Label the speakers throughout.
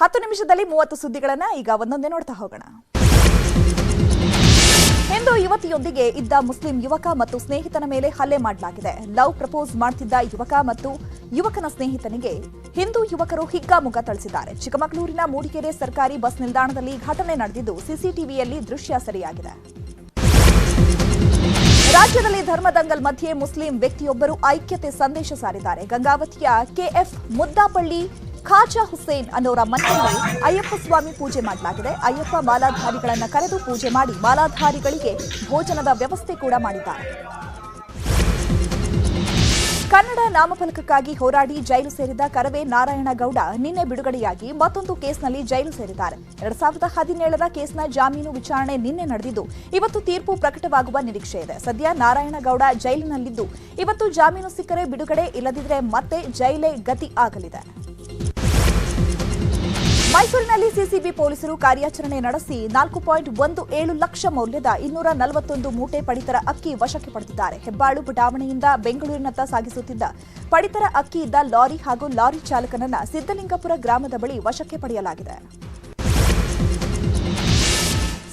Speaker 1: ಹತ್ತು ನಿಮಿಷದಲ್ಲಿ ಮೂವತ್ತು ಸುದ್ದಿಗಳನ್ನ ಈಗ ಒಂದೊಂದೇ ನೋಡ್ತಾ ಹೋಗೋಣ. ಹಿಂದೂ ಯುವತಿಯೊಂದಿಗೆ ಇದ್ದ ಮುಸ್ಲಿಂ ಯುವಕ ಮತ್ತು ಸ್ನೇಹಿತನ ಮೇಲೆ ಹಲ್ಲೆ ಮಾಡಲಾಗಿದೆ. ಲವ್ ಪ್ರಪೋಸ್ ಮಾಡ್ತಿದ್ದ ಯುವಕ ಮತ್ತು ಯುವಕನ ಸ್ನೇಹಿತನಿಗೆ ಹಿಂದೂ ಯುವಕರು ಹಿಗ್ಗಾಮುಗ್ಗ ಥಳಿಸಿದ್ದಾರೆ. ಚಿಕ್ಕಮಗಳೂರಿನ ಮೂಡಿಗೆರೆ ಸರ್ಕಾರಿ ಬಸ್ ನಿಲ್ದಾಣದಲ್ಲಿ ಘಟನೆ ನಡೆದಿದ್ದು ಸಿಸಿಟಿವಿಯಲ್ಲಿ ದೃಶ್ಯ ಸೆರೆಯಾಗಿದೆ. ರಾಜ್ಯದಲ್ಲಿ ಧರ್ಮದಂಗಲ್ ಮಧ್ಯೆ ಮುಸ್ಲಿಂ ವ್ಯಕ್ತಿಯೊಬ್ಬರು ಐಕ್ಯತೆ ಸಂದೇಶ ಸಾರಿದ್ದಾರೆ. ಗಂಗಾವತಿಯ ಕೆಎಫ್ ಮುದ್ದಾಪಳ್ಳಿ ಖಾಜಾ ಹುಸೇನ್ ಅನ್ನೋರ ಮನೆಯಲ್ಲಿ ಅಯ್ಯಪ್ಪ ಸ್ವಾಮಿ ಪೂಜೆ ಮಾಡಲಾಗಿದೆ. ಅಯ್ಯಪ್ಪ ಮಾಲಾಧಾರಿಗಳನ್ನು ಕರೆದು ಪೂಜೆ ಮಾಡಿ ಮಾಲಾಧಾರಿಗಳಿಗೆ ಭೋಜನದ ವ್ಯವಸ್ಥೆ ಕೂಡ ಮಾಡಿದ್ದಾರೆ. ಕನ್ನಡ ನಾಮಫಲಕಕ್ಕಾಗಿ ಹೋರಾಡಿ ಜೈಲು ಸೇರಿದ ಕರವೇ ನಾರಾಯಣಗೌಡ ನಿನ್ನೆ ಬಿಡುಗಡೆಯಾಗಿ ಮತ್ತೊಂದು ಕೇಸ್ನಲ್ಲಿ ಜೈಲು ಸೇರಿದ್ದಾರೆ. ಎರಡ್ ಸಾವಿರದ ಹದಿನೇಳರ ಕೇಸ್ನ ಜಾಮೀನು ವಿಚಾರಣೆ ನಿನ್ನೆ ನಡೆದಿದ್ದು, ಇವತ್ತು ತೀರ್ಪು ಪ್ರಕಟವಾಗುವ ನಿರೀಕ್ಷೆ ಇದೆ. ಸದ್ಯ ನಾರಾಯಣಗೌಡ ಜೈಲಿನಲ್ಲಿದ್ದು, ಇವತ್ತು ಜಾಮೀನು ಸಿಕ್ಕರೆ ಬಿಡುಗಡೆ ಇಲ್ಲದಿದ್ರೆ ಮತ್ತೆ ಜೈಲೇ ಗತಿ ಆಗಲಿದೆ. ಮೈಸೂರಿನಲ್ಲಿ ಸಿಸಿಬಿ ಪೊಲೀಸರು ಕಾರ್ಯಾಚರಣೆ ನಡೆಸಿ ನಾಲ್ಕು ಪಾಯಿಂಟ್ ಒಂದು ಏಳು ಲಕ್ಷ ಮೌಲ್ಯದ ಇನ್ನೂರ ನಲವತ್ತೊಂದು ಮೂಟೆ ಪಡಿತರ ಅಕ್ಕಿ ವಶಕ್ಕೆ ಪಡೆದಿದ್ದಾರೆ. ಹೆಬ್ಬಾಳು ಬಡಾವಣೆಯಿಂದ ಬೆಂಗಳೂರಿನತ್ತ ಸಾಗಿಸುತ್ತಿದ್ದ ಪಡಿತರ ಅಕ್ಕಿ ಇದ್ದ ಲಾರಿ ಹಾಗೂ ಲಾರಿ ಚಾಲಕನನ್ನ ಸಿದ್ದಲಿಂಗಪುರ ಗ್ರಾಮದ ಬಳಿ ವಶಕ್ಕೆ ಪಡೆಯಲಾಗಿದೆ.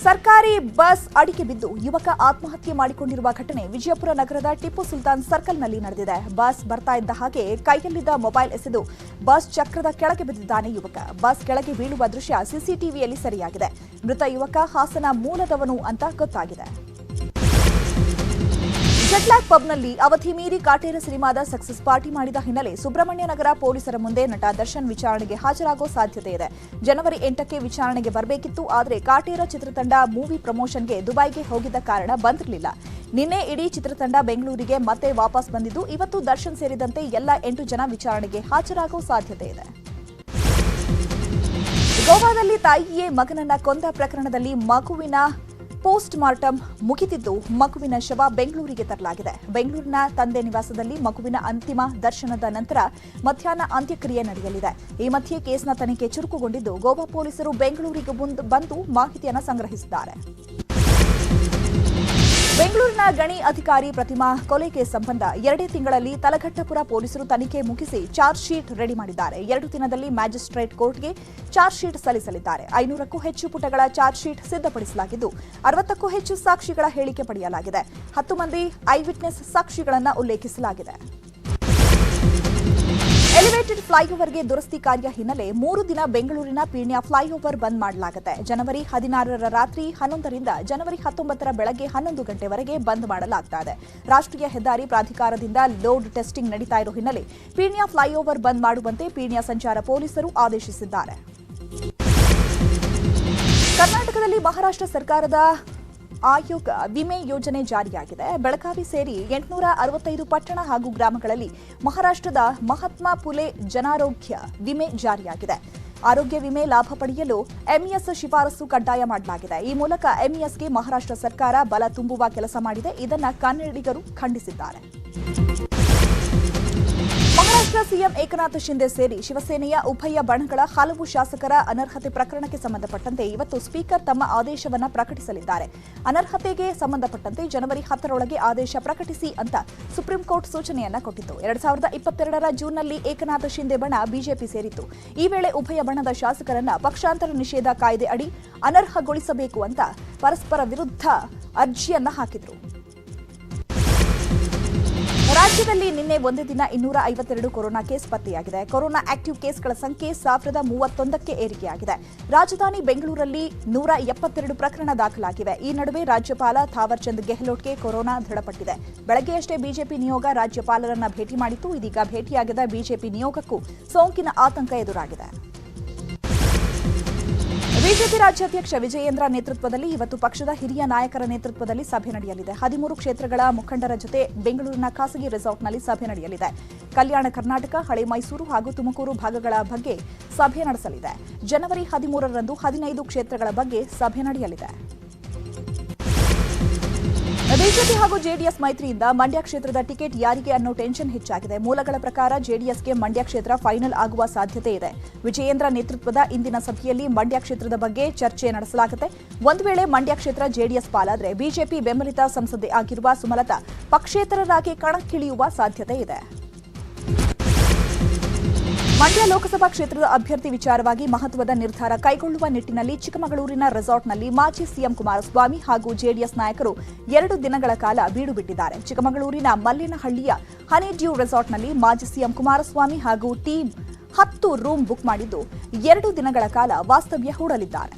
Speaker 1: ಸರ್ಕಾರಿ ಬಸ್ ಅಡಿಕೆ ಬಿದ್ದು ಯುವಕ ಆತ್ಮಹತ್ಯೆ ಮಾಡಿಕೊಂಡಿರುವ ಘಟನೆ ವಿಜಯಪುರ ನಗರದ ಟಿಪ್ಪು ಸುಲ್ತಾನ್ ಸರ್ಕಲ್ನಲ್ಲಿ ನಡೆದಿದೆ. ಬಸ್ ಬರ್ತಾ ಇದ್ದ ಹಾಗೆ ಕೈಯಲ್ಲಿದ್ದ ಮೊಬೈಲ್ ಎಸೆದು ಬಸ್ ಚಕ್ರದ ಕೆಳಗೆ ಬಿದ್ದಿದ್ದಾನೆ ಯುವಕ. ಬಸ್ ಕೆಳಗೆ ಬೀಳುವ ದೃಶ್ಯ ಸಿಸಿಟಿವಿಯಲ್ಲಿ ಸೆರೆಯಾಗಿದೆ. ಮೃತ ಯುವಕ ಹಾಸನ ಮೂಲದವನು ಅಂತ ಗೊತ್ತಾಗಿದೆ. ಜಟ್ಲಾಕ್ ಪಬ್ನಲ್ಲಿ ಅವಧಿ ಮೀರಿ ಕಾಟೇರ ಸಿನಿಮಾದ ಸಕ್ಸಸ್ ಪಾರ್ಟಿ ಮಾಡಿದ ಹಿನ್ನೆಲೆ ಸುಬ್ರಹ್ಮಣ್ಯ ನಗರ ಪೊಲೀಸರ ಮುಂದೆ ನಟ ದರ್ಶನ್ ವಿಚಾರಣೆಗೆ ಹಾಜರಾಗೋ ಸಾಧ್ಯತೆ ಇದೆ. ಜನವರಿ ಎಂಟಕ್ಕೆ ವಿಚಾರಣೆಗೆ ಬರಬೇಕಿತ್ತು, ಆದರೆ ಕಾಟೇರ ಚಿತ್ರತಂಡ ಮೂವಿ ಪ್ರಮೋಷನ್ಗೆ ದುಬೈಗೆ ಹೋಗಿದ್ದ ಕಾರಣ ಬಂದಿರಲಿಲ್ಲ. ನಿನ್ನೆ ಇಡೀ ಚಿತ್ರತಂಡ ಬೆಂಗಳೂರಿಗೆ ಮತ್ತೆ ವಾಪಸ್ ಬಂದಿದ್ದು, ಇವತ್ತು ದರ್ಶನ್ ಸೇರಿದಂತೆ ಎಲ್ಲ ಎಂಟು ಜನ ವಿಚಾರಣೆಗೆ ಹಾಜರಾಗೋ ಸಾಧ್ಯತೆ ಇದೆ. ಗೋವಾದಲ್ಲಿ ತಾಯಿಯೇ ಮಗನನ್ನ ಕೊಂದ ಪ್ರಕರಣದಲ್ಲಿ ಮಗುವಿನ ಪೋಸ್ಟ್ ಮಾರ್ಟಂ ಮುಗಿದಿದ್ದು ಮಗುವಿನ ಶವ ಬೆಂಗಳೂರಿಗೆ ತರಲಾಗಿದೆ. ಬೆಂಗಳೂರಿನ ತಂದೆ ನಿವಾಸದಲ್ಲಿ ಮಗುವಿನ ಅಂತಿಮ ದರ್ಶನದ ನಂತರ ಮಧ್ಯಾಹ್ನ ಅಂತ್ಯಕ್ರಿಯೆ ನಡೆಯಲಿದೆ. ಈ ಮಧ್ಯೆ ಕೇಸ್ನ ತನಿಖೆ ಚುರುಕುಗೊಂಡಿದ್ದು ಗೋವಾ ಪೊಲೀಸರು ಬೆಂಗಳೂರಿಗೆ ಬಂದು ಮಾಹಿತಿಯನ್ನು ಸಂಗ್ರಹಿಸಿದ್ದಾರೆ. ಬೆಂಗಳೂರಿನ ಗಣಿ ಅಧಿಕಾರಿ ಪ್ರತಿಮಾ ಕೊಲೆಗೆ ಸಂಬಂಧ ಎರಡೇ ತಿಂಗಳಲ್ಲಿ ತಲಘಟ್ಟಪುರ ಪೊಲೀಸರು ತನಿಖೆ ಮುಗಿಸಿ ಚಾರ್ಜ್ ಶೀಟ್ ರೆಡಿ ಮಾಡಿದ್ದಾರೆ. ಎರಡು ದಿನದಲ್ಲಿ ಮ್ಯಾಜಿಸ್ಟ್ರೇಟ್ ಕೋರ್ಟ್ಗೆ ಚಾರ್ಜ್ ಶೀಟ್ ಸಲ್ಲಿಸಲಿದ್ದಾರೆ. ಐನೂರಕ್ಕೂ ಹೆಚ್ಚು ಪುಟಗಳ ಚಾರ್ಜ್ ಶೀಟ್ ಸಿದ್ಧಪಡಿಸಲಾಗಿದ್ದು, ಅರವತ್ತಕ್ಕೂ ಹೆಚ್ಚು ಸಾಕ್ಷಿಗಳ ಹೇಳಿಕೆ ಪಡೆಯಲಾಗಿದೆ. ಹತ್ತು ಮಂದಿ ಐ ವಿಟ್ನೆಸ್ ಸಾಕ್ಷಿಗಳನ್ನು ಉಲ್ಲೇಖಿಸಲಾಗಿದೆ. ಎಲಿವೇಟೆಡ್ ಫ್ಲೈಓವರ್ಗೆ ದುರಸ್ತಿ ಕಾರ್ಯ ಹಿನ್ನೆಲೆ ಮೂರು ದಿನ ಬೆಂಗಳೂರಿನ ಪೀಣ್ಯ ಫ್ಲೈಓವರ್ ಬಂದ್ ಮಾಡಲಾಗುತ್ತೆ. ಜನವರಿ ಹದಿನಾರರ ರಾತ್ರಿ ಹನ್ನೊಂದರಿಂದ ಜನವರಿ ಹತ್ತೊಂಬತ್ತರ ಬೆಳಗ್ಗೆ ಹನ್ನೊಂದು ಗಂಟೆವರೆಗೆ ಬಂದ್ ಮಾಡಲಾಗ್ತಾ ರಾಷ್ಟ್ರೀಯ ಹೆದ್ದಾರಿ ಪ್ರಾಧಿಕಾರದಿಂದ ಲೋಡ್ ಟೆಸ್ಟಿಂಗ್ ನಡೀತಾ ಇರೋ ಹಿನ್ನೆಲೆ ಪೀಣ್ಯ ಫ್ಲೈಓವರ್ ಬಂದ್ ಮಾಡುವಂತೆ ಪೀಣ್ಯ ಸಂಚಾರ ಪೊಲೀಸರು ಆದೇಶಿಸಿದ್ದಾರೆ. ಕರ್ನಾಟಕದಲ್ಲಿ ಮಹಾರಾಷ್ಟ್ರ ಸರ್ಕಾರದ ಆಯೋಗ ವಿಮೆ ಯೋಜನೆ ಜಾರಿಯಾಗಿದೆ. ಬೆಳಗಾವಿ ಸೇರಿ ಎಂಟುನೂರ ಅರವತ್ತೈದು ಪಟ್ಟಣ ಹಾಗೂ ಗ್ರಾಮಗಳಲ್ಲಿ ಮಹಾರಾಷ್ಟ್ರದ ಮಹಾತ್ಮ ಪುಲೆ ಜನಾರೋಗ್ಯ ವಿಮೆ ಜಾರಿಯಾಗಿದೆ. ಆರೋಗ್ಯ ವಿಮೆ ಲಾಭ ಪಡೆಯಲು ಎಂಇಎಸ್ ಶಿಫಾರಸು ಕಡ್ಡಾಯ ಮಾಡಲಾಗಿದೆ. ಈ ಮೂಲಕ ಎಂಇಎಸ್ಗೆ ಮಹಾರಾಷ್ಟ್ರ ಸರ್ಕಾರ ಬಲ ತುಂಬುವ ಕೆಲಸ ಮಾಡಿದೆ. ಇದನ್ನು ಕನ್ನಡಿಗರು ಖಂಡಿಸಿದ್ದಾರೆ. ಮಹಾರಾಷ್ಟ್ರ ಸಿಎಂ ಏಕನಾಥ್ ಶಿಂದೆ ಸೇರಿ ಶಿವಸೇನೆಯ ಉಭಯ ಬಣಗಳ ಹಲವು ಶಾಸಕರ ಅನರ್ಹತೆ ಪ್ರಕರಣಕ್ಕೆ ಸಂಬಂಧಪಟ್ಟಂತೆ ಇವತ್ತು ಸ್ಪೀಕರ್ ತಮ್ಮ ಆದೇಶವನ್ನು ಪ್ರಕಟಿಸಲಿದ್ದಾರೆ. ಅನರ್ಹತೆಗೆ ಸಂಬಂಧಪಟ್ಟಂತೆ ಜನವರಿ ಹತ್ತರೊಳಗೆ ಆದೇಶ ಪ್ರಕಟಿಸಿ ಅಂತ ಸುಪ್ರೀಂ ಕೋರ್ಟ್ ಸೂಚನೆಯನ್ನ ಕೊಟ್ಟಿತ್ತು. ಎರಡ್ ಸಾವಿರದ ಇಪ್ಪತ್ತೆರಡರ ಜೂನ್ನಲ್ಲಿ ಏಕನಾಥ್ ಶಿಂದೆ ಬಣ ಬಿಜೆಪಿ ಸೇರಿತ್ತು. ಈ ವೇಳೆ ಉಭಯ ಬಣದ ಶಾಸಕರನ್ನ ಪಕ್ಷಾಂತರ ನಿಷೇಧ ಕಾಯ್ದೆ ಅಡಿ ಅನರ್ಹಗೊಳಿಸಬೇಕು ಅಂತ ಪರಸ್ಪರ ವಿರುದ್ಧ ಅರ್ಜಿಯನ್ನ ಹಾಕಿದ್ರು. ರಾಜ್ಯದಲ್ಲಿ ನಿನ್ನೆ ಒಂದು ದಿನ ಇನ್ನೂರ ಐವತ್ತೆರಡು ಕೊರೋನಾ ಕೇಸ್ ಪತ್ತೆಯಾಗಿದೆ. ಕೊರೋನಾ ಆಕ್ಟಿವ್ ಕೇಸ್ಗಳ ಸಂಖ್ಯೆ ಸಾವಿರದ ಮೂವತ್ತೊಂದಕ್ಕೆ ಏರಿಕೆಯಾಗಿದೆ. ರಾಜಧಾನಿ ಬೆಂಗಳೂರಲ್ಲಿ ನೂರ ಎಪ್ಪತ್ತೆರಡು ಪ್ರಕರಣ ದಾಖಲಾಗಿವೆ. ಈ ನಡುವೆ ರಾಜ್ಯಪಾಲ ಥಾವರ್ಚಂದ್ ಗೆಹ್ಲೋಟ್ಗೆ ಕೊರೋನಾ ದೃಢಪಟ್ಟಿದೆ. ಬೆಳಗ್ಗೆಯಷ್ಟೇ ಬಿಜೆಪಿ ನಿಯೋಗ ರಾಜ್ಯಪಾಲರನ್ನ ಭೇಟಿ ಮಾಡಿತ್ತು. ಇದೀಗ ಭೇಟಿಯಾಗಿದ್ದ ಬಿಜೆಪಿ ನಿಯೋಗಕ್ಕೂ ಸೋಂಕಿನ ಆತಂಕ ಎದುರಾಗಿದೆ. ಬಿಜೆಪಿ ರಾಜ್ಯಾಧ್ಯಕ್ಷ ವಿಜಯೇಂದ್ರ ನೇತೃತ್ವದಲ್ಲಿ ಇವತ್ತು ಪಕ್ಷದ ಹಿರಿಯ ನಾಯಕರ ನೇತೃತ್ವದಲ್ಲಿ ಸಭೆ ನಡೆಯಲಿದೆ. ಹದಿಮೂರು ಕ್ಷೇತ್ರಗಳ ಮುಖಂಡರ ಜೊತೆ ಬೆಂಗಳೂರಿನ ಖಾಸಗಿ ರೆಸಾರ್ಟ್ನಲ್ಲಿ ಸಭೆ ನಡೆಯಲಿದೆ. ಕಲ್ಯಾಣ ಕರ್ನಾಟಕ, ಹಳೆ ಮೈಸೂರು ಹಾಗೂ ತುಮಕೂರು ಭಾಗಗಳ ಬಗ್ಗೆ ಸಭೆ ನಡೆಸಲಿದೆ. ಜನವರಿ ಹದಿಮೂರರಂದು ಹದಿನೈದು ಕ್ಷೇತ್ರಗಳ ಬಗ್ಗೆ ಸಭೆ ನಡೆಯಲಿದೆ. ಬಿಜೆಪಿ ಹಾಗೂ ಜೆಡಿಎಸ್ ಮೈತ್ರಿಯಿಂದ ಮಂಡ್ಯ ಕ್ಷೇತ್ರದ ಟಿಕೆಟ್ ಯಾರಿಗೆ ಅನ್ನೋ ಟೆನ್ಷನ್ ಹೆಚ್ಚಾಗಿದೆ. ಮೂಲಗಳ ಪ್ರಕಾರ ಜೆಡಿಎಸ್ಗೆ ಮಂಡ್ಯ ಕ್ಷೇತ್ರ ಫೈನಲ್ ಆಗುವ ಸಾಧ್ಯತೆ ಇದೆ. ವಿಜಯೇಂದ್ರ ನೇತೃತ್ವದ ಇಂದಿನ ಸಭೆಯಲ್ಲಿ ಮಂಡ್ಯ ಕ್ಷೇತ್ರದ ಬಗ್ಗೆ ಚರ್ಚೆ ನಡೆಸಲಾಗುತ್ತೆ. ಒಂದು ವೇಳೆ ಮಂಡ್ಯ ಕ್ಷೇತ್ರ ಜೆಡಿಎಸ್ ಪಾಲಾದರೆ ಬಿಜೆಪಿ ಬೆಂಬಲಿತ ಸಂಸದೆ ಆಗಿರುವ ಸುಮಲತಾ ಪಕ್ಷೇತರರಾಗಿ ಕಣಕ್ಕಿಳಿಯುವ ಸಾಧ್ಯತೆ ಇದೆ. ಮಂಡ್ಯ ಲೋಕಸಭಾ ಕ್ಷೇತ್ರದ ಅಭ್ಯರ್ಥಿ ವಿಚಾರವಾಗಿ ಮಹತ್ವದ ನಿರ್ಧಾರ ಕೈಗೊಳ್ಳುವ ನಿಟ್ಟಿನಲ್ಲಿ ಚಿಕ್ಕಮಗಳೂರಿನ ರೆಸಾರ್ಟ್ನಲ್ಲಿ ಮಾಜಿ ಸಿಎಂ ಕುಮಾರಸ್ವಾಮಿ ಹಾಗೂ ಜೆಡಿಎಸ್ ನಾಯಕರು ಎರಡು ದಿನಗಳ ಕಾಲ ಬೀಡು ಬಿಟ್ಟಿದ್ದಾರೆ. ಚಿಕ್ಕಮಗಳೂರಿನ ಮಲ್ಲೇನಹಳ್ಳಿಯ ಹನಿ ಡ್ಯೂ ರೆಸಾರ್ಟ್ನಲ್ಲಿ ಮಾಜಿ ಸಿಎಂ ಕುಮಾರಸ್ವಾಮಿ ಹಾಗೂ ಟೀಂ ಹತ್ತು ರೂಮ್ ಬುಕ್ ಮಾಡಿದ್ದು ಎರಡು ದಿನಗಳ ಕಾಲ ವಾಸ್ತವ್ಯ ಹೂಡಲಿದ್ದಾರೆ.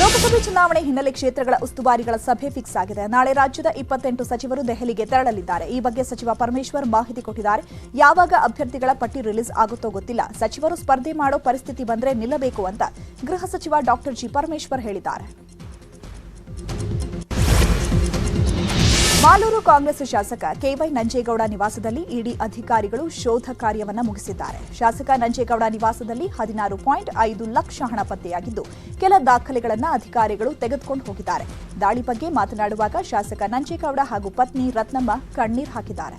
Speaker 1: ಲೋಕಸಭೆ ಚುನಾವಣೆ ಹಿನ್ನೆಲೆ ಕ್ಷೇತ್ರಗಳ ಉಸ್ತುವಾರಿಗಳ ಸಭೆ ಫಿಕ್ಸ್ ಆಗಿದೆ. ನಾಳೆ ರಾಜ್ಯದ ಇಪ್ಪತ್ತೆಂಟು ಸಚಿವರು ದೆಹಲಿಗೆ ತೆರಳಲಿದ್ದಾರೆ. ಈ ಬಗ್ಗೆ ಸಚಿವ ಪರಮೇಶ್ವರ್ ಮಾಹಿತಿ ಕೊಟ್ಟಿದ್ದಾರೆ. ಯಾವಾಗ ಅಭ್ಯರ್ಥಿಗಳ ಪಟ್ಟಿ ರಿಲೀಸ್ ಆಗುತ್ತೋ ಗೊತ್ತಿಲ್ಲ. ಸಚಿವರು ಸ್ಪರ್ಧೆ ಮಾಡೋ ಪರಿಸ್ಥಿತಿ ಬಂದರೆ ನಿಲ್ಲಬೇಕು ಅಂತ ಗೃಹ ಸಚಿವ ಡಾಕ್ಟರ್ ಜಿ ಪರಮೇಶ್ವರ್ ಹೇಳಿದ್ದಾರೆ. ಮಾಲೂರು ಕಾಂಗ್ರೆಸ್ ಶಾಸಕ ಕೆವೈ ನಂಜೇಗೌಡ ನಿವಾಸದಲ್ಲಿ ಇಡಿ ಅಧಿಕಾರಿಗಳು ಶೋಧ ಕಾರ್ಯವನ್ನು ಮುಗಿಸಿದ್ದಾರೆ. ಶಾಸಕ ನಂಜೇಗೌಡ ನಿವಾಸದಲ್ಲಿ ಹದಿನಾರು ಪಾಯಿಂಟ್ ಐದು ಲಕ್ಷ ಹಣ ಪತ್ತೆಯಾಗಿದ್ದು, ಕೆಲ ದಾಖಲೆಗಳನ್ನು ಅಧಿಕಾರಿಗಳು ತೆಗೆದುಕೊಂಡು ಹೋಗಿದ್ದಾರೆ. ದಾಳಿ ಬಗ್ಗೆ ಮಾತನಾಡುವಾಗ ಶಾಸಕ ನಂಜೇಗೌಡ ಹಾಗೂ ಪತ್ನಿ ರತ್ನಮ್ಮ ಕಣ್ಣೀರು ಹಾಕಿದ್ದಾರೆ.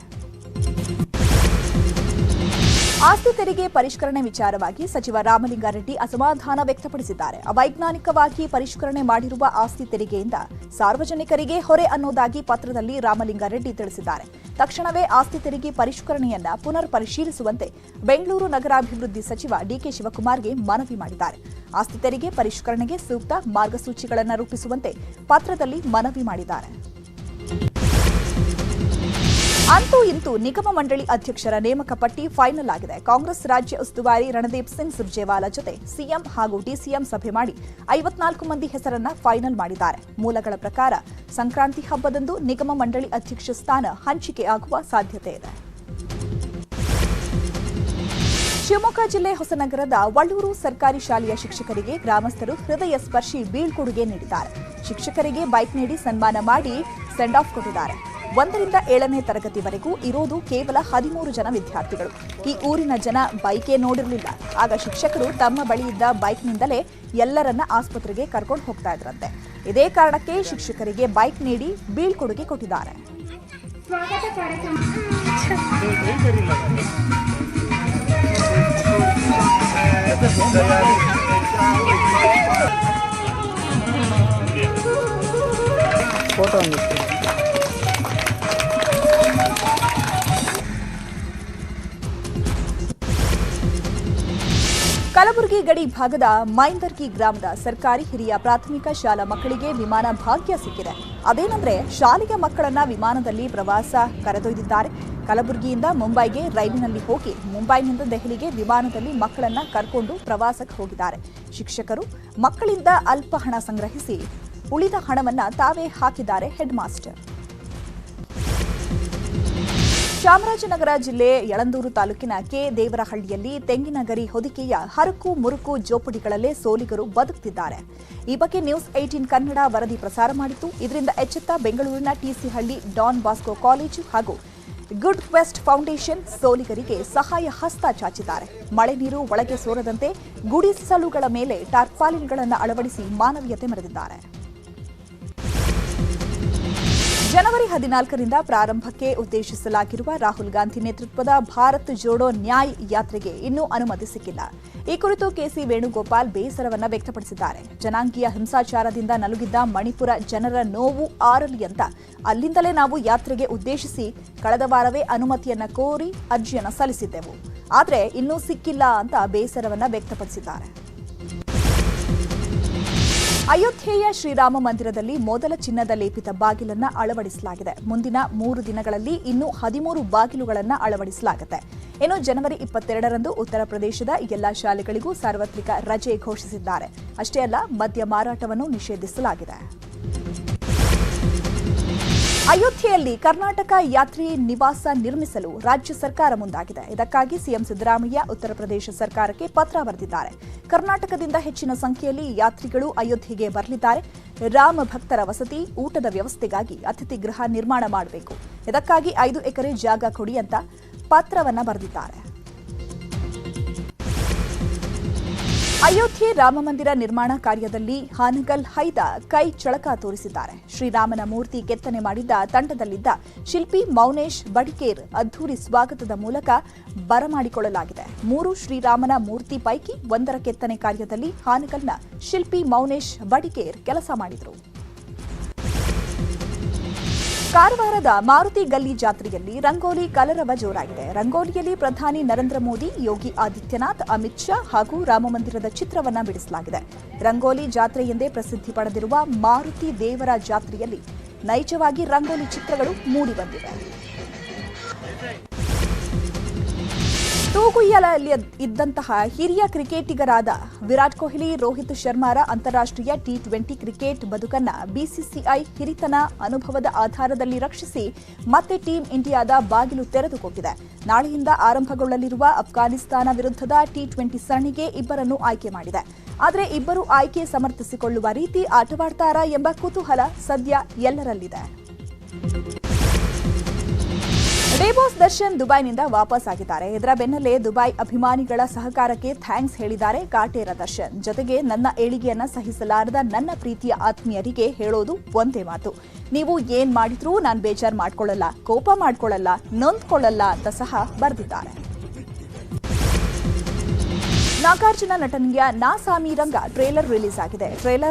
Speaker 1: ಆಸ್ತಿ ತೆರಿಗೆ ಪರಿಷ್ಕರಣೆ ವಿಚಾರವಾಗಿ ಸಚಿವ ರಾಮಲಿಂಗಾರೆಡ್ಡಿ ಅಸಮಾಧಾನ ವ್ಯಕ್ತಪಡಿಸಿದ್ದಾರೆ. ಅವೈಜ್ಞಾನಿಕವಾಗಿ ಪರಿಷ್ಕರಣೆ ಮಾಡಿರುವ ಆಸ್ತಿ ತೆರಿಗೆಯಿಂದ ಸಾರ್ವಜನಿಕರಿಗೆ ಹೊರೆ ಅನ್ನೋದಾಗಿ ಪತ್ರದಲ್ಲಿ ರಾಮಲಿಂಗಾರೆಡ್ಡಿ ತಿಳಿಸಿದ್ದಾರೆ. ತಕ್ಷಣವೇ ಆಸ್ತಿ ತೆರಿಗೆ ಪರಿಷ್ಕರಣೆಯನ್ನ ಪುನರ್ ಪರಿಶೀಲಿಸುವಂತೆ ಬೆಂಗಳೂರು ನಗರಾಭಿವೃದ್ಧಿ ಸಚಿವ ಡಿಕೆ ಶಿವಕುಮಾರ್ಗೆ ಮನವಿ ಮಾಡಿದ್ದಾರೆ. ಆಸ್ತಿ ತೆರಿಗೆ ಪರಿಷ್ಕರಣೆಗೆ ಸೂಕ್ತ ಮಾರ್ಗಸೂಚಿಗಳನ್ನು ರೂಪಿಸುವಂತೆ ಪತ್ರದಲ್ಲಿ ಮನವಿ ಮಾಡಿದ್ದಾರೆ. ಅಂತೂ ಇಂತೂ ನಿಗಮ ಮಂಡಳಿ ಅಧ್ಯಕ್ಷರ ನೇಮಕ ಪಟ್ಟಿ ಫೈನಲ್ ಆಗಿದೆ. ಕಾಂಗ್ರೆಸ್ ರಾಜ್ಯ ಉಸ್ತುವಾರಿ ರಣದೀಪ್ ಸಿಂಗ್ ಸುರ್ಜೇವಾಲಾ ಜೊತೆ ಸಿಎಂ ಹಾಗೂ ಡಿಸಿಎಂ ಸಭೆ ಮಾಡಿ ಐವತ್ನಾಲ್ಕು ಮಂದಿ ಹೆಸರನ್ನ ಫೈನಲ್ ಮಾಡಿದ್ದಾರೆ. ಮೂಲಗಳ ಪ್ರಕಾರ ಸಂಕ್ರಾಂತಿ ಹಬ್ಬದಂದು ನಿಗಮ ಮಂಡಳಿ ಅಧ್ಯಕ್ಷ ಸ್ಥಾನ ಹಂಚಿಕೆಯಾಗುವ ಸಾಧ್ಯತೆ ಇದೆ. ಶಿವಮೊಗ್ಗ ಜಿಲ್ಲೆ ಹೊಸನಗರದ ವಳ್ಳೂರು ಸರ್ಕಾರಿ ಶಾಲೆಯ ಶಿಕ್ಷಕರಿಗೆ ಗ್ರಾಮಸ್ಥರು ಹೃದಯ ಸ್ಪರ್ಶಿ ಬೀಳ್ಕೊಡುಗೆ ನೀಡಿದ್ದಾರೆ. ಶಿಕ್ಷಕರಿಗೆ ಬೈಕ್ ನೀಡಿ ಸನ್ಮಾನ ಮಾಡಿ ಸೆಂಡ್ ಆಫ್ ಕೊಟ್ಟಿದ್ದಾರೆ. ಒಂದರಿಂದ ಏಳನೇ ತರಗತಿವರೆಗೂ ಇರೋದು ಕೇವಲ ಹದಿಮೂರು ಜನ ವಿದ್ಯಾರ್ಥಿಗಳು. ಈ ಊರಿನ ಜನ ಬೈಕೇ ನೋಡಿರಲಿಲ್ಲ. ಆಗ ಶಿಕ್ಷಕರು ತಮ್ಮ ಬಳಿ ಇದ್ದ ಬೈಕ್ನಿಂದಲೇ ಎಲ್ಲರನ್ನ ಆಸ್ಪತ್ರೆಗೆ ಕರ್ಕೊಂಡು ಹೋಗ್ತಾ ಇದ್ರಂತೆ. ಇದೇ ಕಾರಣಕ್ಕೆ ಶಿಕ್ಷಕರಿಗೆ ಬೈಕ್ ನೀಡಿ ಬೀಳ್ಕೊಡುಗೆ ಕೊಟ್ಟಿದ್ದಾರೆ. ಗಡಿ ಭಾಗದ ಮೈಂದರ್ಗಿ ಗ್ರಾಮದ ಸರ್ಕಾರಿ ಹಿರಿಯ ಪ್ರಾಥಮಿಕ ಶಾಲಾ ಮಕ್ಕಳಿಗೆ ವಿಮಾನ ಭಾಗ್ಯ ಸಿಕ್ಕಿದೆ. ಅದೇನೆಂದ್ರೆ, ಶಾಲೆಯ ಮಕ್ಕಳನ್ನ ವಿಮಾನದಲ್ಲಿ ಪ್ರವಾಸ ಕರೆದೊಯ್ದಿದ್ದಾರೆ. ಕಲಬುರಗಿಯಿಂದ ಮುಂಬೈಗೆ ರೈಲಿನಲ್ಲಿ ಹೋಗಿ ಮುಂಬೈನಿಂದ ದೆಹಲಿಗೆ ವಿಮಾನದಲ್ಲಿ ಮಕ್ಕಳನ್ನ ಕರ್ಕೊಂಡು ಪ್ರವಾಸಕ್ಕೆ ಹೋಗಿದ್ದಾರೆ. ಶಿಕ್ಷಕರು ಮಕ್ಕಳಿಂದ ಅಲ್ಪ ಹಣ ಸಂಗ್ರಹಿಸಿ ಉಳಿದ ಹಣವನ್ನ ತಾವೇ ಹಾಕಿದ್ದಾರೆ ಹೆಡ್ ಮಾಸ್ಟರ್. ಚಾಮರಾಜನಗರ ಜಿಲ್ಲೆ ಯಳಂದೂರು ತಾಲೂಕಿನ ಕೆ. ದೇವರಹಳ್ಳಿಯಲ್ಲಿ ತೆಂಗಿನ ಗರಿ ಹೊದಿಕೆಯ ಹರಕು ಮುರುಕು ಜೋಪಡಿಗಳಲ್ಲೇ ಸೋಲಿಗರು ಬದುಕುತ್ತಿದ್ದಾರೆ ಈ ಬಗ್ಗೆ ನ್ಯೂಸ್ ಏಟೀನ್ ಕನ್ನಡ ವರದಿ ಪ್ರಸಾರ ಮಾಡಿತ್ತು ಇದರಿಂದ ಎಚ್ಚೆತ್ತ ಬೆಂಗಳೂರಿನ ಟಿಸಿಹಳ್ಳಿ ಡಾನ್ ಬಾಸ್ಕೋ ಕಾಲೇಜು ಹಾಗೂ ಗುಡ್ ಕ್ವೆಸ್ಟ್ ಫೌಂಡೇಶನ್ ಸೋಲಿಗರಿಗೆ ಸಹಾಯ ಹಸ್ತ ಚಾಚಿದ್ದಾರೆ. ಮಳೆ ನೀರು ಒಳಗೆ ಸೋರದಂತೆ ಗುಡಿಸಲುಗಳ ಮೇಲೆ ಟಾರ್ಪಾಲಿನ್ಗಳನ್ನು ಅಳವಡಿಸಿ ಮಾನವೀಯತೆ ಮೆರೆದಿದ್ದಾರೆ. ಜನವರಿ ಹದಿನಾಲ್ಕರಿಂದ ಪ್ರಾರಂಭಕ್ಕೆ ಉದ್ದೇಶಿಸಲಾಗಿರುವ ರಾಹುಲ್ ಗಾಂಧಿ ನೇತೃತ್ವದ ಭಾರತ್ ಜೋಡೋ ನ್ಯಾಯ್ ಯಾತ್ರೆಗೆ ಇನ್ನೂ ಅನುಮತಿ ಸಿಕ್ಕಿಲ್ಲ. ಈ ಕುರಿತು ಕೆಸಿ ವೇಣುಗೋಪಾಲ್ ಬೇಸರವನ್ನು ವ್ಯಕ್ತಪಡಿಸಿದ್ದಾರೆ. ಜನಾಂಗೀಯ ಹಿಂಸಾಚಾರದಿಂದ ನಲುಗಿದ್ದ ಮಣಿಪುರ ಜನರ ನೋವು ಆರಲಿ ಅಂತ ಅಲ್ಲಿಂದಲೇ ನಾವು ಯಾತ್ರೆಗೆ ಉದ್ದೇಶಿಸಿ ಕಳೆದ ವಾರವೇ ಅನುಮತಿಯನ್ನ ಕೋರಿ ಅರ್ಜಿಯನ್ನು ಸಲ್ಲಿಸಿದ್ದೆವು. ಆದರೆ ಇನ್ನೂ ಸಿಕ್ಕಿಲ್ಲ ಅಂತ ಬೇಸರವನ್ನು ವ್ಯಕ್ತಪಡಿಸಿದ್ದಾರೆ. ಅಯೋಧ್ಯೆಯ ಶ್ರೀರಾಮ ಮಂದಿರದಲ್ಲಿ ಮೊದಲ ಚಿನ್ನದ ಲೇಪಿತ ಬಾಗಿಲನ್ನು ಅಳವಡಿಸಲಾಗಿದೆ. ಮುಂದಿನ ಮೂರು ದಿನಗಳಲ್ಲಿ ಇನ್ನೂ ಹದಿಮೂರು ಬಾಗಿಲುಗಳನ್ನು ಅಳವಡಿಸಲಾಗುತ್ತೆ. ಇನ್ನು ಜನವರಿ ಇಪ್ಪತ್ತೆರಡರಂದು ಉತ್ತರ ಪ್ರದೇಶದ ಎಲ್ಲಾ ಶಾಲೆಗಳಿಗೂ ಸಾರ್ವತ್ರಿಕ ರಜೆ ಘೋಷಿಸಿದ್ದಾರೆ. ಅಷ್ಟೇ ಅಲ್ಲ, ಮದ್ಯ ಮಾರಾಟವನ್ನು ನಿಷೇಧಿಸಲಾಗಿದೆ. ಅಯೋಧ್ಯೆಯಲ್ಲಿ ಕರ್ನಾಟಕ ಯಾತ್ರಿ ನಿವಾಸ ನಿರ್ಮಿಸಲು ರಾಜ್ಯ ಸರ್ಕಾರ ಮುಂದಾಗಿದೆ. ಇದಕ್ಕಾಗಿ ಸಿಎಂ ಸಿದ್ದರಾಮಯ್ಯ ಉತ್ತರ ಪ್ರದೇಶ ಸರ್ಕಾರಕ್ಕೆ ಪತ್ರ ಬರೆದಿದ್ದಾರೆ. ಕರ್ನಾಟಕದಿಂದ ಹೆಚ್ಚಿನ ಸಂಖ್ಯೆಯಲ್ಲಿ ಯಾತ್ರಿಗಳು ಅಯೋಧ್ಯೆಗೆ ಬರಲಿದ್ದಾರೆ. ರಾಮ ಭಕ್ತರ ವಸತಿ, ಊಟದ ವ್ಯವಸ್ಥೆಗಾಗಿ ಅತಿಥಿ ಗೃಹ ನಿರ್ಮಾಣ ಮಾಡಬೇಕು. ಇದಕ್ಕಾಗಿ ಐದು ಎಕರೆ ಜಾಗ ಕೊಡಿ ಅಂತ ಪತ್ರವನ್ನ ಬರೆದಿದ್ದಾರೆ. ಅಯೋಧ್ಯೆ ರಾಮಮಂದಿರ ನಿರ್ಮಾಣ ಕಾರ್ಯದಲ್ಲಿ ಹಾನಗಲ್ ಹೈದ ಕೈ ಚಳಕ ತೋರಿಸಿದ್ದಾರೆ. ಶ್ರೀರಾಮನ ಮೂರ್ತಿ ಕೆತ್ತನೆ ಮಾಡಿದ್ದ ತಂಡದಲ್ಲಿದ್ದ ಶಿಲ್ಪಿ ಮೌನೇಶ್ ಬಡಿಕೇರ್ ಅದ್ದೂರಿ ಸ್ವಾಗತದ ಮೂಲಕ ಬರಮಾಡಿಕೊಳ್ಳಲಾಗಿದೆ ಮೂರು ಶ್ರೀರಾಮನ ಮೂರ್ತಿ ಪೈಕಿ ಒಂದರ ಕೆತ್ತನೆ ಕಾರ್ಯದಲ್ಲಿ ಹಾನಗಲ್ನ ಶಿಲ್ಪಿ ಮೌನೇಶ್ ಬಡಿಕೇರ್ ಕೆಲಸ ಮಾಡಿದರು. ಕಾರವಾರದ ಮಾರುತಿ ಗಲ್ಲಿ ಜಾತ್ರೆಯಲ್ಲಿ ರಂಗೋಲಿ ಕಲರವ ಜೋರಾಗಿದೆ. ರಂಗೋಲಿಯಲ್ಲಿ ಪ್ರಧಾನಿ ನರೇಂದ್ರ ಮೋದಿ, ಯೋಗಿ ಆದಿತ್ಯನಾಥ್, ಅಮಿತ್ ಶಾ ಹಾಗೂ ರಾಮಮಂದಿರದ ಚಿತ್ರವನ್ನ ಬಿಡಿಸಲಾಗಿದೆ. ರಂಗೋಲಿ ಜಾತ್ರೆ ಎಂದೇ ಪ್ರಸಿದ್ಧಿ ಪಡೆದಿರುವ ಮಾರುತಿ ದೇವರ ಜಾತ್ರೆಯಲ್ಲಿ ನೈಜವಾಗಿ ರಂಗೋಲಿ ಚಿತ್ರಗಳು ಮೂಡಿಬಂದಿವೆ ತೂಗುಯ್ಯಲಲ್ಲಿ ಇದ್ದಂತಹ ಹಿರಿಯ ಕ್ರಿಕೆಟಿಗರಾದ ವಿರಾಟ್ ಕೊಹ್ಲಿ, ರೋಹಿತ್ ಶರ್ಮಾರ ಅಂತಾರಾಷ್ಟ್ರೀಯ ಟಿ ಟ್ವೆಂಟಿ ಕ್ರಿಕೆಟ್ ಬದುಕನ್ನ ಬಿಸಿಸಿಐ ಹಿರಿತನ ಅನುಭವದ ಆಧಾರದಲ್ಲಿ ರಕ್ಷಿಸಿ ಮತ್ತೆ ಟೀಂ ಇಂಡಿಯಾದ ಬಾಗಿಲು ತೆರೆದುಕೊಟ್ಟಿದೆ ನಾಳೆಯಿಂದ ಆರಂಭಗೊಳ್ಳಲಿರುವ ಅಫ್ಘಾನಿಸ್ತಾನ ವಿರುದ್ಧದ ಟಿ ಟ್ವೆಂಟಿ ಸರಣಿಗೆ ಇಬ್ಬರನ್ನು ಆಯ್ಕೆ ಮಾಡಿದೆ. ಆದರೆ ಇಬ್ಬರು ಆಯ್ಕೆ ಸಮರ್ಥಿಸಿಕೊಳ್ಳುವ ರೀತಿ ಆಟವಾಡ್ತಾರಾ ಎಂಬ ಕುತೂಹಲ ಸದ್ಯ ಎಲ್ಲರಲ್ಲಿದೆ. ರೇಬೋಸ್ ದರ್ಶನ್ ದುಬೈನಿಂದ ವಾಪಸ್ ಆಗಿದ್ದಾರೆ. ಇದರ ಬೆನ್ನಲ್ಲೇ ದುಬೈ ಅಭಿಮಾನಿಗಳ ಸಹಕಾರಕ್ಕೆ ಥ್ಯಾಂಕ್ಸ್ ಹೇಳಿದ್ದಾರೆ ಕಾಟೇರ ದರ್ಶನ್. ಜೊತೆಗೆ ನನ್ನ ಏಳಿಗೆಯನ್ನ ಸಹಿಸಲಾರದ ನನ್ನ ಪ್ರೀತಿಯ ಆತ್ಮೀಯರಿಗೆ ಹೇಳೋದು ಒಂದೇ ಮಾತು. ನೀವು ಏನ್ ಮಾಡಿದ್ರೂ ನಾನು ಬೇಜಾರ್ ಮಾಡ್ಕೊಳ್ಳಲ್ಲ, ಕೋಪ ಮಾಡ್ಕೊಳ್ಳಲ್ಲ, ನೊಂದ್ಕೊಳ್ಳಲ್ಲ ಅಂತ ಸಹ ಬರೆದಿದ್ದಾರೆ. ನಾಗಾರ್ಜುನ ನಟನೆಯ ನಾ ಸಾಮಿ ರಂಗ ಟ್ರೇಲರ್ ರಿಲೀಸ್ ಆಗಿದೆ. ಟ್ರೇಲರ್